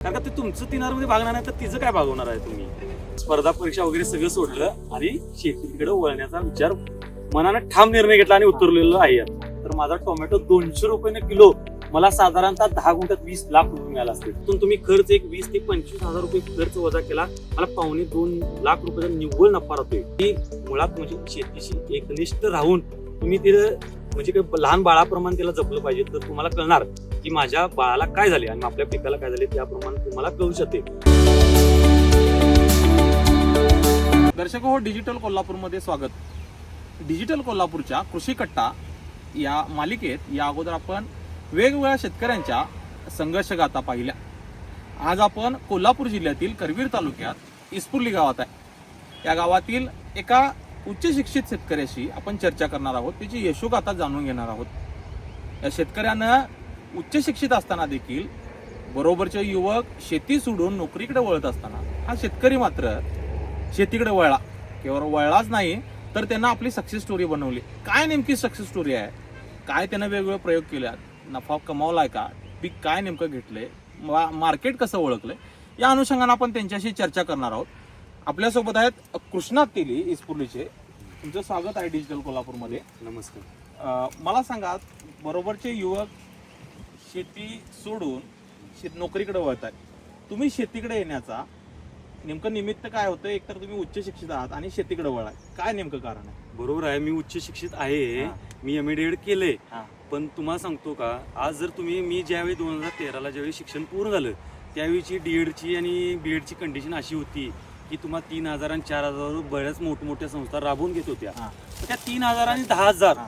कारण का ते तुमचं तिनारमध्ये भागणार नाही तर तिचं काय भागवणार आहे तुम्ही? स्पर्धा परीक्षा वगैरे सगळं सोडलं आणि शेतीकडे वळण्याचा विचार मनानं ठाम निर्णय घेतला आणि उतरलेलो आहे. तर माझा टोमॅटो दोनशे रुपयाने किलो मला साधारणतः दहा गुंठ्यात वीस लाख रुपये मिळाला असते तिथून तुम्ही खर्च एक वीस ते पंचवीस हजार रुपये खर्च वजा केला मला पावणे दोन लाख रुपयाचा निव्वळ नफा राहतोय. की मुळात म्हणजे शेतीशी एकनिष्ठ राहून तुम्ही तिथं म्हणजे काही लहान बाळाप्रमाणे त्याला जपलं पाहिजे तर तुम्हाला कळणार. की माझ्या बाळाला काय झाले आणि आपल्या पिकाला काय झाले त्याप्रमाणे तुम्हाला कळू शकते दर्शक हो डिजिटल कोल्हापूरमध्ये स्वागत. डिजिटल कोल्हापूरच्या कृषी कट्टा या मालिकेत या अगोदर आपण वेगवेगळ्या शेतकऱ्यांच्या संघर्ष गाथा पाहिल्या. आज आपण कोल्हापूर जिल्ह्यातील करवीर तालुक्यात इस्पुर्ली गावात आहे. या गावातील एका उच्च शिक्षित शेतकऱ्याशी आपण चर्चा करणार आहोत. त्याची यशोगाथा जाणून घेणार आहोत. या शेतकऱ्यानं उच्च शिक्षित असताना देखील बरोबरचे युवक शेती सोडून नोकरीकडे वळत असताना हा शेतकरी मात्र शेतीकडे वळला. केवळ वळलाच नाही तर त्यांना आपली सक्सेस स्टोरी बनवली. काय नेमकी सक्सेस स्टोरी आहे? काय त्यानं वेगवेगळे प्रयोग केले नफा कमावलाय का? पीक काय नेमकं घेतलंय? मा- मार्केट कसं ओळखलंय? या अनुषंगाने आपण त्यांच्याशी चर्चा करणार आहोत. आपल्यासोबत आहेत कृष्णा तेली इस्पुर्लीचे तुमचं स्वागत आहे डिजिटल कोल्हापूरमध्ये. नमस्कार. मला सांगा बरोबरचे युवक शेती सोडून शेत नोकरीकडे वळत आहेत तुम्ही शेतीकडे येण्याचा नेमकं निमित्त काय होतं? एकतर तुम्ही उच्च शिक्षित आहात आणि शेतीकडे वळाय. काय नेमकं कारण आहे? बरोबर आहे. मी उच्च शिक्षित आहे. हा. मी एम एड केलंय. हा. पण तुम्हाला सांगतो का आज जर तुम्ही मी ज्यावेळी दोन हजार तेराला ज्यावेळी शिक्षण पूर्ण झालं त्यावेळीची डीएडची आणि बीएडची कंडिशन अशी होती की तुम्हाला तीन हजार आणि चार हजार बऱ्याच मोठमोठ्या संस्था राबवून घेत होत्या. हा. तर त्या तीन हजार आणि दहा हजार हा.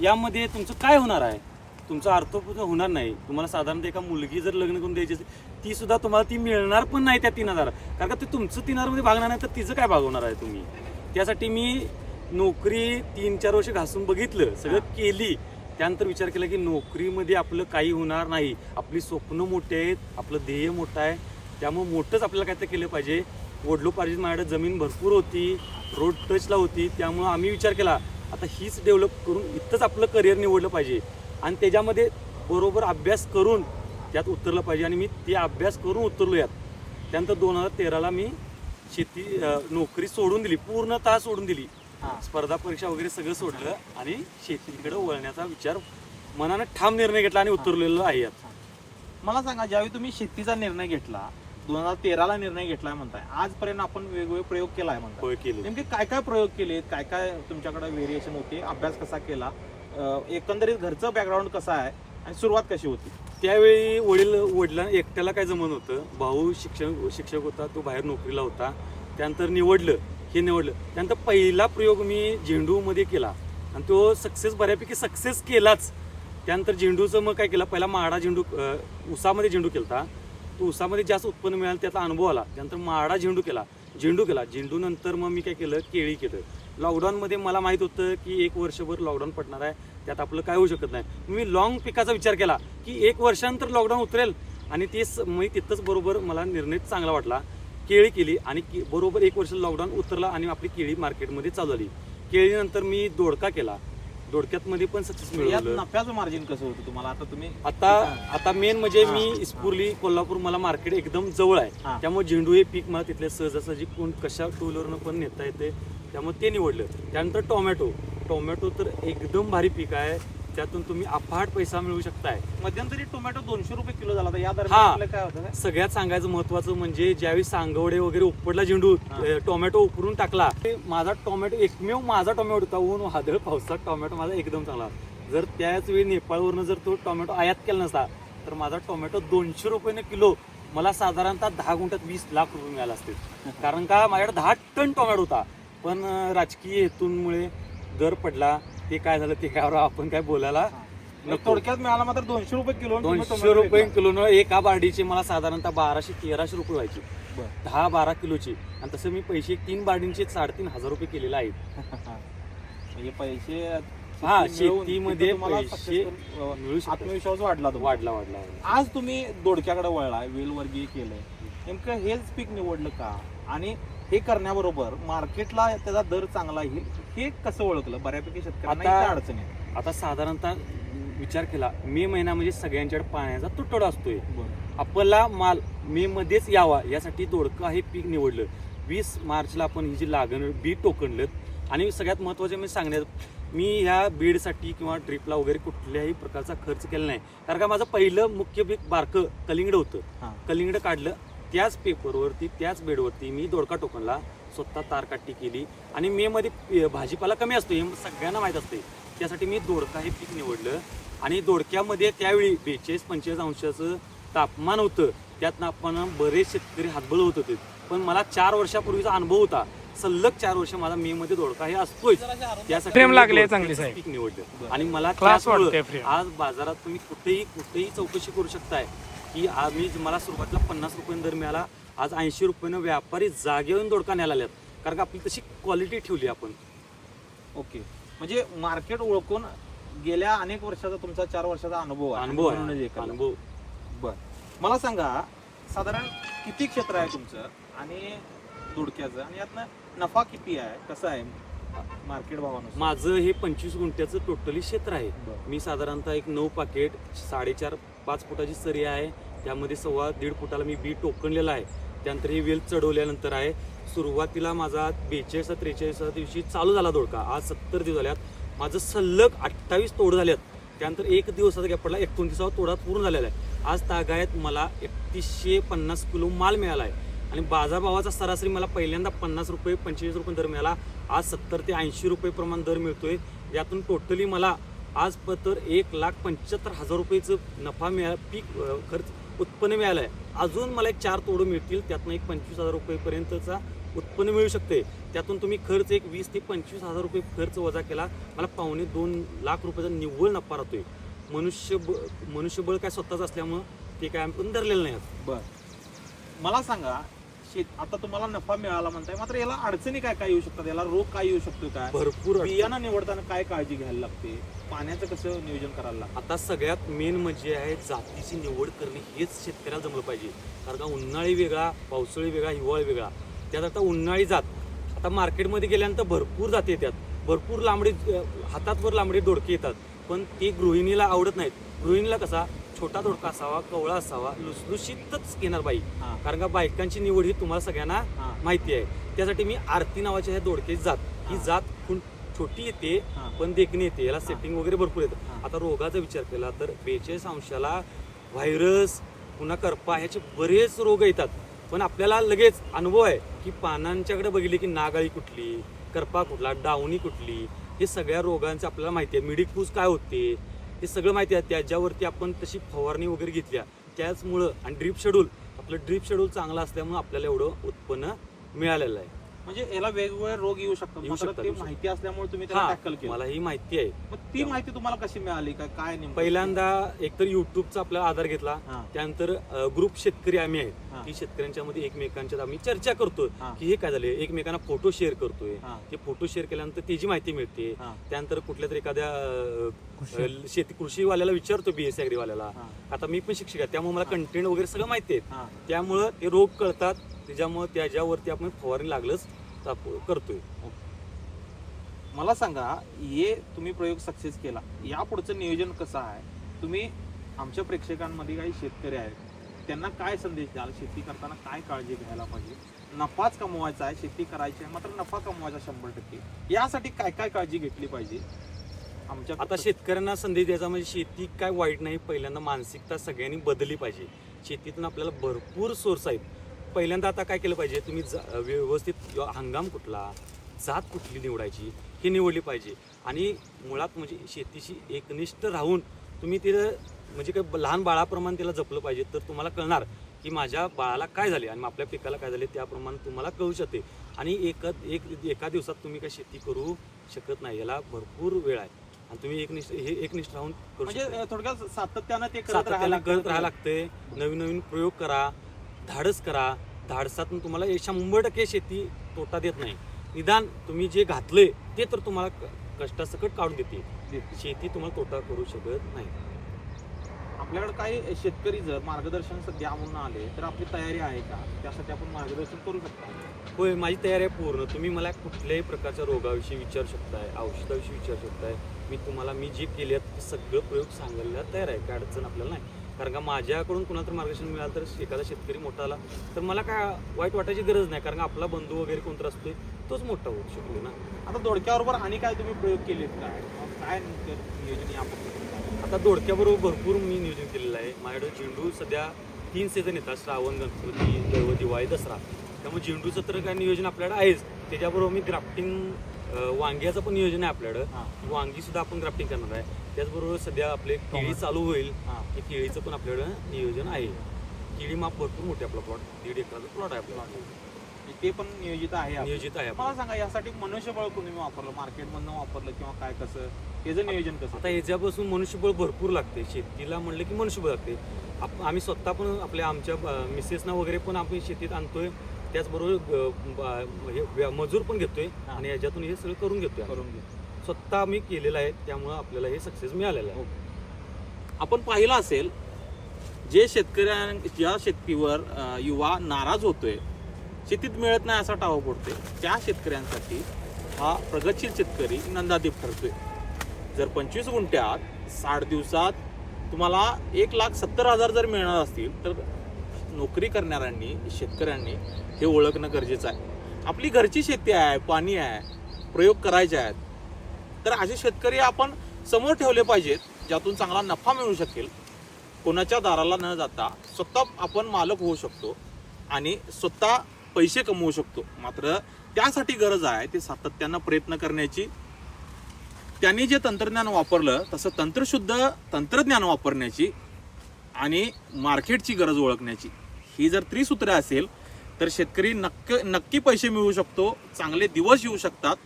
यामध्ये तुमचं काय होणार आहे? तुमचं अर्थपूर्ण होणार नाही. तुम्हाला साधारणतः एका मुलगी जर लग्न करून द्यायची असेल ती सुद्धा तुम्हाला ती मिळणार पण नाही त्या तीन हजार. कारण का ते तुमचं तीन हजारमध्ये भागणार नाही तर तिचं काय भागवणार आहे तुम्ही? त्यासाठी मी नोकरी तीन चार वर्ष घासून बघितलं सगळं केली. त्यानंतर विचार केला की नोकरीमध्ये आपलं काही होणार नाही. आपली स्वप्न मोठी आहेत आपलं ध्येय मोठं आहे. त्यामुळे मोठंच आपल्याला काय ते केलं पाहिजे. वडलोपार्जित माझ्याकडे जमीन भरपूर होती रोड टचला होती. त्यामुळं आम्ही विचार केला आता हीच डेव्हलप करून इथंच आपलं करिअर निवडलं पाहिजे. आणि त्याच्यामध्ये बरोबर अभ्यास करून त्यात उतरलं पाहिजे. आणि मी ते अभ्यास करून उतरलो यात. त्यानंतर दोन हजार तेराला मी शेती नोकरी सोडून दिली. पूर्णतः सोडून दिली. स्पर्धा परीक्षा वगैरे सगळं सोडलं आणि शेतीकडे वळण्याचा विचार मनानं ठाम निर्णय घेतला आणि उतरलेलो आहे यात. मला सांगा ज्यावेळी तुम्ही शेतीचा निर्णय घेतला दोन हजार तेराला निर्णय घेतलाय म्हणताय आजपर्यंत आपण वेगवेगळे प्रयोग केलाय म्हणताय. केले नेमके काय काय प्रयोग केले काय काय तुमच्याकडे व्हेरिएशन होते? अभ्यास कसा केला? एकंदरीत घरचं बॅकग्राऊंड कसं आहे आणि सुरुवात कशी होती? त्यावेळी वडील वडिलां एकट्याला काय जमत होतं भाऊ शिक्षण शिक्षक होता तो बाहेर नोकरीला होता. त्यानंतर निवडलं हे निवडलं. त्यानंतर पहिला प्रयोग मी झेंडूमध्ये केला. आणि तो सक्सेस बऱ्यापैकी सक्सेस केलाच. त्यानंतर झेंडूचं मग काय केलं? पहिला माडा झेंडू उसामध्ये झेंडू केला तो उसामध्ये जास्त उत्पन्न मिळालं त्याचा अनुभव आला. त्यानंतर माडा झेंडू केला. झेंडू केला. झेंडूनंतर मग मी काय केलं? केळी केलं. लॉकडाऊनमध्ये मला माहीत होतं की एक वर्षभर लॉकडाऊन पडणार आहे. त्यात आपलं काय होऊ शकत नाही. मी लॉंग पिकाचा विचार केला की एक वर्षानंतर लॉकडाऊन उतरेल. आणि ते स- मी तिथंच बरोबर मला निर्णय चांगला वाटला. केळी केली आणि के- बरोबर एक वर्ष लॉकडाऊन उतरला आणि आपली केळी मार्केटमध्ये चालू झाली. केळीनंतर मी दोडका केला. दोडक्यात मध्ये पण सक्सेस नफ्याचं मार्जिन कसं होतं तुम्हाला? आता तुम्ही आता आता मेन म्हणजे मी. इस्पुर्ली कोल्हापूर मला मार्केट एकदम जवळ आहे. त्यामुळे झेंडू हे पीक मला तिथल्या सहजासहजी कोण कशा टू व्हीलरनं पण नेता येते. त्यामुळे ते निवडलं. त्यानंतर टोमॅटो. टोमॅटो तर एकदम भारी पीक आहे. त्यातून तुम्ही अफाट पैसा मिळवू शकताय. मध्यंतरी टोमॅटो दोनशे रुपये किलो झाला या हा. दरम्यान काय होतं? सगळ्यात सांगायचं महत्वाचं म्हणजे ज्यावेळी सांगवडे वगैरे उपडला झेंडू टोमॅटो उपरून टाकला. ते माझा टोमॅटो एकमेव माझा टोमॅटो होता. ऊन वादळ पावसात टोमॅटो माझा एकदम चांगला जर त्याच वेळी नेपाळवरनं जर तो टोमॅटो आयात केला नसता तर माझा टोमॅटो दोनशे रुपयाने किलो मला साधारणतः दहा गुंठ्यात वीस लाख रुपये मिळाले असते कारण का? माझ्याकडे दहा टन टोमॅटो होता. पण राजकीय हेतूंमुळे दर पडला ते काय झालं ते काय आपण काय बोलायला नको. थोडक्यात मिळाला मात्र दोनशे रुपये किलो दोनशे रुपये. किलोनं एका बार्डीचे मला साधारणतः बाराशे तेराशे रुपये व्हायचे. दहा बारा किलोचे आणि तसं मी पैसे तीन बार्डींचे साडेतीन हजार रुपये केलेले आहेत म्हणजे पैसे हा, शेतीमध्ये पैसे मिळू. आत्मविश्वास वाढला. वाढला वाढला. आज तुम्ही दोडक्याकडे वळलाय वेलवर्गीय केलंय नेमकं हेच पीक निवडलं का आणि हे करण्याबरोबर मार्केटला त्याचा दर चांगला येईल हे कसं ओळखलं? बऱ्यापैकी शेतकऱ्यांना आता- इथं अडचण आहे आता साधारणतः विचार केला मे महिना म्हणजे सगळ्यांच्याकडे पाण्याचा तुटवडा असतोय. बरं. आपला माल मे मध्येच यावा यासाठी दोडका हे पीक निवडलं. वीस मार्चला आपण ही जी लागण बी टोकणलं. आणि सगळ्यात महत्त्वाचे मी सांगण्यात मी ह्या बीडसाठी किंवा ट्रिपला वगैरे कुठल्याही प्रकारचा खर्च केला नाही. कारण का माझं पहिलं मुख्य पीक बारकं कलिंगड होतं. हा. कलिंगड काढलं. त्याच पेपरवरती त्याच बेडवरती मी दोडका टोकनला स्वतः तारकाट्टी केली. आणि मे मध्ये भाजीपाला कमी असतो हे सगळ्यांना माहीत असते त्यासाठी मी दोडका हे पीक निवडलं. आणि दोडक्यामध्ये त्यावेळी बेचाळीस पंचेचाळीस अंशाचं तापमान होतं. त्यातनं आपण बरेच शेतकरी हातबळ होत होते. पण मला चार वर्षापूर्वीचा अनुभव होता. सलग चार वर्ष माझा मे मध्ये दोडका हे असतोच त्यासाठी लागले चांगली. पीक निवडलं. आणि मला. आज बाजारात तुम्ही कुठेही कुठेही चौकशी करू शकताय. की आम्ही मला सुरुवातीला पन्नास रुपये दर मिळाला आज ऐंशी रुपयानं व्यापारी जागेवरून दोडका न्यायला आल्यात कारण का आपली तशी क्वालिटी ठेवली आपण. ओके. म्हणजे मार्केट ओळखून गेल्या अनेक वर्षाचा तुमचा चार वर्षाचा अनुभव आहे. अनुभव आहे. केलं. अनुभव. बर. मला सांगा साधारण किती क्षेत्र आहे तुमचं आणि दोडक्याचं? आणि यातनं नफा किती आहे? कसं आहे मार्केट भावानुसार? माझं हे पंचवीस गुंठ्याचं टोटली क्षेत्र आहे. बरं. मी साधारणतः एक नऊ पाकेट साडेचार पाच फुटाची सरी आहे. त्यामध्ये सव्वा दीड फुटाला मी बी टोकणलेलं आहे. त्यानंतर हे वेल चढवल्यानंतर आहे. सुरुवातीला माझा बेचाळीस त्रेचाळीस दिवशी चालू झाला दोडका. आज सत्तर दिवस झाल्यात. माझं सलग अठ्ठावीस तोड झाल्यात त्यानंतर एक दिवसाचा गॅप पडला एकोणतीसावा तोडा पूर्ण झालेला आहे. आज तागायत मला एकतीसशे पन्नास किलो माल मिळाला आहे आणि बाजारभावाचा सरासरी मला पहिल्यांदा पन्नास रुपये पंचेचाळीस रुपये दर मिळाला. आज सत्तर ते ऐंशी रुपये प्रमाण दर मिळतोय. यातून टोटली मला आज तर एक लाख पंच्याहत्तर हजार रुपयेचं नफा मिळा पीक खर्च उत्पन्न मिळालं आहे अजून मला एक चार तोडं मिळतील त्यातनं एक पंचवीस हजार रुपयेपर्यंतचा उत्पन्न मिळू शकते. त्यातून तुम्ही खर्च एक वीस ते पंचवीस हजार रुपये खर्च वजा केला मला पावणे दोन लाख रुपयाचा निव्वळ नफा राहतोय. मनुष्यबळ मनुष्यबळ काय स्वतःच असल्यामुळं ते काय आपण धरलेलं नाही. बरं. मला सांगा शेत आता तुम्हाला नफा मिळाला म्हणताय मात्र याला अडचणी काय काय येऊ शकतात? याला रोग काय येऊ शकतो काय? भरपूर अडचणी. बियाणं निवडताना काय काळजी घ्यायला लागते? पाण्याचं कसं नियोजन करायला लागतं? आता सगळ्यात मेन म्हणजे आहे जातीची निवड करणे हेच शेतकऱ्याला जमलं पाहिजे. कारण का उन्हाळी वेगळा पावसाळी वेगळा हिवाळी वेगळा. त्यात आता उन्हाळी जात. आता मार्केटमध्ये गेल्यानंतर भरपूर जाती येतात. भरपूर लांबडे अं, हातात वर लांबडे दोडके येतात. पण ते गृहिणीला आवडत नाहीत. गृहिणीला कसा? छोटा दोडका असावा कवळा असावा लुसलुशीतच घेणार बाई हा. कारण का बायकांची निवड ही तुम्हाला सगळ्यांना हा. माहिती आहे त्यासाठी मी आरती नावाच्या ह्या दोडक्याची जात ही हा. जात खूप छोटी येते हा. पण देखणी येते याला. सेटिंग वगैरे भरपूर येतं. आता रोगाचा विचार केला तर बेचाळीस अंशाला व्हायरस पुन्हा करपा ह्याचे बरेच रोग येतात पण आपल्याला लगेच अनुभव आहे की पानांच्याकडे बघितले की नागाळी कुठली करपा कुठला डावणी कुठली हे सगळ्या रोगांचं आपल्याला माहिती आहे मिडिकपूस काय होते हे सगळं माहिती आहे. त्याच्यावरती आपण तशी फवारणी वगैरे घेतल्या. त्याचमुळं आणि ड्रीप शेड्यूल आपलं ड्रीप शेड्यूल चांगलं असल्यामुळं आपल्याला एवढं उत्पन्न मिळालेलं आहे. म्हणजे याला वेगवेगळे रोग येऊ शकतात येऊ मात्र शकतात, ते येऊ शकतात. माहिती असल्यामुळे तुम्ही त्याला टॅकल केलं मला ही माहिती आहे मग ती माहिती तुम्हाला कशी मिळाली काय काय नेमकं पहिल्यांदा एकतर युट्यूबचा आपल्याला आधार घेतला हा. त्यानंतर ग्रुप शेतकरी आम्ही हा. आहेत की शेतकऱ्यांच्या मध्ये एकमेकांच्यात आम्ही चर्चा करतो हा. की हे काय झाले एकमेकांना फोटो शेअर करतोय हा. ते फोटो शेअर केल्यानंतर त्याची माहिती मिळते हा. त्यानंतर कुठल्या तरी एखाद्या अं, शेती कृषीवाल्याला विचारतो बीएस वाल्याला हा. आता मी पण शिक्षक आहे त्यामुळे मला कंटेंट वगैरे सगळं माहिती आहे हा. त्यामुळं ते रोग कळतात त्याच्यामुळे त्याच्यावरती आपण फवारणी लागलंच तर आपण करतोय. मला सांगा हे तुम्ही प्रयोग सक्सेस केला. या पुढचं नियोजन कसं आहे? तुम्ही आमच्या प्रेक्षकांमध्ये काही शेतकरी आहेत. त्यांना काय संदेश द्याल? शेती करताना काय काळजी घ्यायला पाहिजे? नफाच कमवायचा आहे शेती करायची आहे मात्र नफा कमवायचा शंभर टक्के. यासाठी काय काय काळजी घेतली पाहिजे? आमच्या आता शेतकऱ्यांना संदेश द्यायचा म्हणजे शेती काय वाईट नाही. पहिल्यांदा मानसिकता सगळ्यांनी बदलली पाहिजे. शेतीतून आपल्याला भरपूर सोर्स आहेत. पहिल्यांदा आता काय केलं पाहिजे? तुम्ही जा- व्यवस्थित हंगाम कुठला जात कुठली निवडायची हे निवडली पाहिजे. आणि मुळात म्हणजे शेतीशी एकनिष्ठ राहून तुम्ही तिथं म्हणजे काय लहान बाळाप्रमाणे त्याला जपलं पाहिजे. तर तुम्हाला कळणार की माझ्या बाळाला काय झाले आणि आपल्या पिकाला काय झाले त्याप्रमाणे तुम्हाला कळू शकते. आणि एका एक एका दिवसात तुम्ही काय शेती करू शकत नाही. याला भरपूर वेळ आहे. आणि तुम्ही एकनिष्ठ हे एकनिष्ठ राहून करू शकता. म्हणजे थोडक्यात सातत्यानं ते करत राहायला करत राहायला लागते नवीन नवीन प्रयोग करा. धाडस करा. धाडसातून तुम्हाला हे शंभर टक्के शेती तोटा देत नाही. निदान तुम्ही जे घातलंय ते तर तुम्हाला कष्टासकट काढून देते. शेती तुम्हाला तोटा करू शकत नाही. आपल्याकडे काही शेतकरी जर मार्गदर्शन सध्या म्हणून आले तर आपली तयारी आहे का? त्यासाठी आपण मार्गदर्शन करू शकतो? होय माझी तयारी आहे पूर्ण. तुम्ही मला कुठल्याही प्रकारच्या रोगाविषयी विचारू शकताय औषधाविषयी विचारू शकताय. मी तुम्हाला मी जे केले आहेत ते सगळं प्रयोग सांगायला तयार आहे. काय अडचण आपल्याला नाही. कारण का माझ्याकडून कुणाला तर मार्गदर्शन मिळालं तर एखादा शेतकरी मोठा आला तर मला काय वाईट वाटायची गरज नाही कारण का आपला बंधू वगैरे कोणता असतोय तोच मोठा होऊ शकतो ना. आता दोडक्याबरोबर आणि काय तुम्ही प्रयोग केलेत काय? काय नियोजन आपण? आता दोडक्याबरोबर भरपूर मी नियोजन केलेलं आहे. माझ्याकडे झेंडू सध्या तीन सीझन येतात श्रावण गणपती दैव दिवाळी दसरा. त्यामुळे झेंडूचं तर काय नियोजन आपल्याकडे आहेच. त्याच्याबरोबर मी ग्राफ्टिंग वांग्याचं पण नियोजन आहे आपल्याकडं. हां. वांगी सुद्धा आपण ग्राफ्टिंग करणार आहे. त्याचबरोबर सध्या आपले केळी. चालू होईल. हां. की केळीचं पण आपल्याकडं नियोजन आहे. केळी माप भरपूर मोठे आपला प्लॉट दीड एकराचा प्लॉट आहे आपला. ते पण नियोजित आहे. नियोजित आहे मला. सांगा यासाठी मनुष्यबळ कोणी वापरलं? मार्केटमधनं वापरलं किंवा काय कसं? त्याचं नियोजन कसं? आता ह्याच्यापासून मनुष्यबळ भरपूर लागते. शेतीला म्हणलं की मनुष्यबळ लागते. आम्ही स्वतः पण आपल्या आमच्या मिसेसना वगैरे पण आपण शेतीत आणतोय. त्याचबरोबर हे व्या- मजूर पण घेतोय हां. आणि ह्याच्यातून हे सगळं करून घेतोय आम्ही. करून स्वतः आम्ही केलेलं आहे त्यामुळे आपल्याला हे सक्सेस मिळालेलं आहे आपण पाहिलं असेल जे शेतकऱ्यां ज्या शेतीवर अं, युवा नाराज होतोय शेतीत मिळत नाही असा टावा पडतोय त्या शेतकऱ्यांसाठी हा प्रगतशील शेतकरी नंदादीप ठरतोय जर पंचवीस गुंठ्यात साठ दिवसात तुम्हाला एक लाख सत्तर हजार जर मिळणार असतील तर नोकरी करणाऱ्यांनी शेतकऱ्यांनी हे ओळखणं गरजेचं आहे. आपली घरची शेती आहे पाणी आहे प्रयोग करायचे आहेत. तर असे शेतकरी आपण समोर ठेवले पाहिजेत ज्यातून चांगला नफा मिळू शकेल. कोणाच्या दाराला न जाता स्वतः आपण मालक होऊ शकतो आणि स्वतः पैसे कमवू शकतो. मात्र त्यासाठी गरज आहे ते सातत्यानं प्रयत्न करण्याची. त्यांनी जे तंत्रज्ञान वापरलं तसं तंत्रशुद्ध तंत्रज्ञान वापरण्याची आणि मार्केटची गरज ओळखण्याची. ही जर त्रिसूत्र असेल तर शेतकरी नक्क नक्की पैसे मिळवू शकतो चांगले दिवस येऊ शकतात.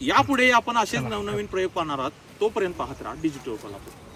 यापुढे आपण असेच नवनवीन प्रयोग पाहणार आहात. तोपर्यंत पाहत राहा डिजिटल कोल्हापूर.